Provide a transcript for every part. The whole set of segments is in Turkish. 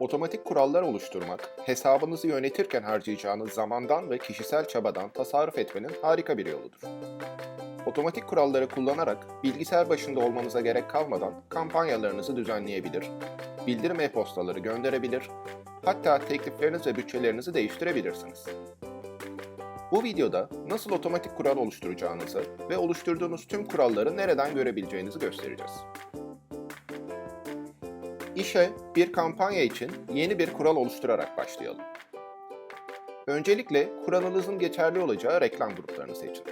Otomatik kurallar oluşturmak, hesabınızı yönetirken harcayacağınız zamandan ve kişisel çabadan tasarruf etmenin harika bir yoludur. Otomatik kuralları kullanarak bilgisayar başında olmanıza gerek kalmadan kampanyalarınızı düzenleyebilir, bildirim e-postaları gönderebilir, hatta teklifleriniz ve bütçelerinizi değiştirebilirsiniz. Bu videoda nasıl otomatik kural oluşturacağınızı ve oluşturduğunuz tüm kuralları nereden görebileceğinizi göstereceğiz. İşe bir kampanya için yeni bir kural oluşturarak başlayalım. Öncelikle kuralınızın geçerli olacağı reklam gruplarını seçin.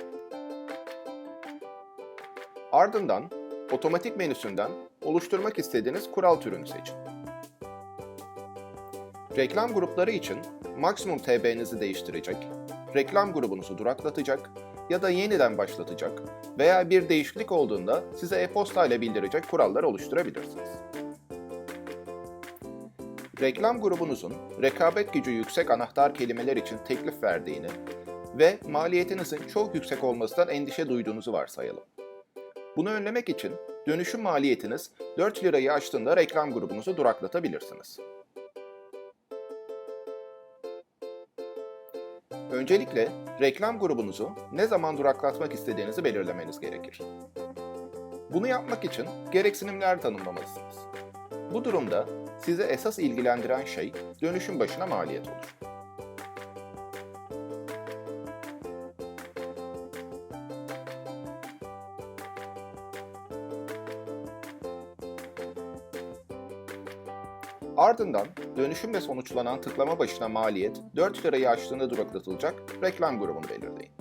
Ardından otomatik menüsünden oluşturmak istediğiniz kural türünü seçin. Reklam grupları için maksimum TB'nizi değiştirecek, reklam grubunuzu duraklatacak ya da yeniden başlatacak veya bir değişiklik olduğunda size e-posta ile bildirecek kurallar oluşturabilirsiniz. Reklam grubunuzun rekabet gücü yüksek anahtar kelimeler için teklif verdiğini ve maliyetinizin çok yüksek olmasından endişe duyduğunuzu varsayalım. Bunu önlemek için dönüşüm maliyetiniz 4 lirayı aştığında reklam grubunuzu duraklatabilirsiniz. Öncelikle reklam grubunuzu ne zaman duraklatmak istediğinizi belirlemeniz gerekir. Bunu yapmak için gereksinimler tanımlamalısınız. Bu durumda sizi esas ilgilendiren şey dönüşüm başına maliyet olur. Ardından dönüşümle sonuçlanan tıklama başına maliyet 4 lirayı aştığında duraklatılacak reklam grubunu belirleyin.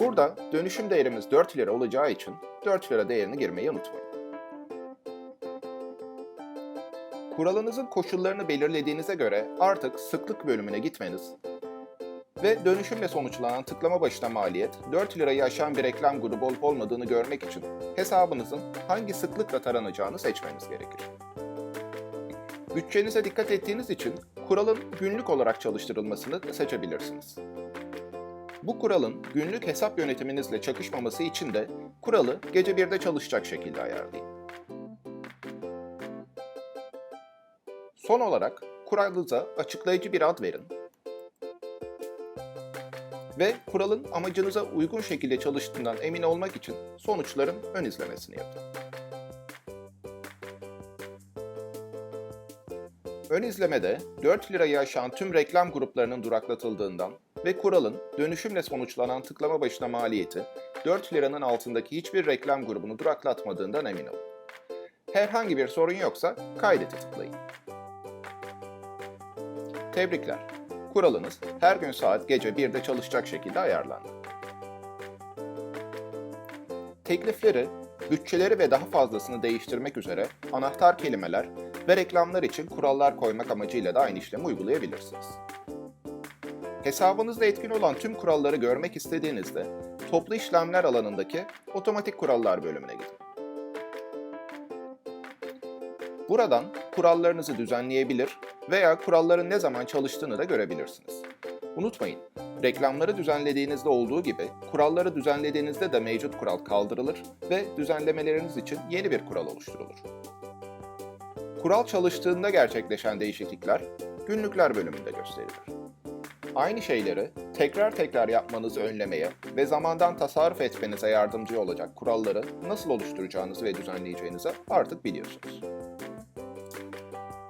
Burada dönüşüm değerimiz 4 lira olacağı için 4 lira değerini girmeyi unutmayın. Kuralınızın koşullarını belirlediğinize göre artık sıklık bölümüne gitmeniz ve dönüşümle sonuçlanan tıklama başına maliyet 4 lirayı aşan bir reklam grubu olup olmadığını görmek için hesabınızın hangi sıklıkla taranacağını seçmeniz gerekir. Bütçenize dikkat ettiğiniz için kuralın günlük olarak çalıştırılmasını seçebilirsiniz. Bu kuralın günlük hesap yönetiminizle çakışmaması için de kuralı gece 1'de çalışacak şekilde ayarlayın. Son olarak kuralınıza açıklayıcı bir ad verin ve kuralın amacınıza uygun şekilde çalıştığından emin olmak için sonuçların ön izlemesini yapın. Ön izlemede 4 lirayı aşan tüm reklam gruplarının duraklatıldığından ve kuralın dönüşümle sonuçlanan tıklama başına maliyeti 4 liranın altındaki hiçbir reklam grubunu duraklatmadığından emin olun. Herhangi bir sorun yoksa kaydete tıklayın. Tebrikler. Kuralınız her gün saat gece 1'de çalışacak şekilde ayarlandı. Teklifleri, bütçeleri ve daha fazlasını değiştirmek üzere anahtar kelimeler ve reklamlar için kurallar koymak amacıyla da aynı işlemi uygulayabilirsiniz. Hesabınızda etkin olan tüm kuralları görmek istediğinizde toplu işlemler alanındaki otomatik kurallar bölümüne gidin. Buradan kurallarınızı düzenleyebilir veya kuralların ne zaman çalıştığını da görebilirsiniz. Unutmayın, reklamları düzenlediğinizde olduğu gibi kuralları düzenlediğinizde de mevcut kural kaldırılır ve düzenlemeleriniz için yeni bir kural oluşturulur. Kural çalıştığında gerçekleşen değişiklikler günlükler bölümünde gösterilir. Aynı şeyleri tekrar tekrar yapmanızı önlemeye ve zamandan tasarruf etmenize yardımcı olacak kuralları nasıl oluşturacağınızı ve düzenleyeceğinizi artık biliyorsunuz.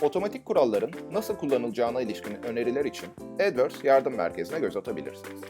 Otomatik kuralların nasıl kullanılacağına ilişkin öneriler için AdWords yardım merkezine göz atabilirsiniz.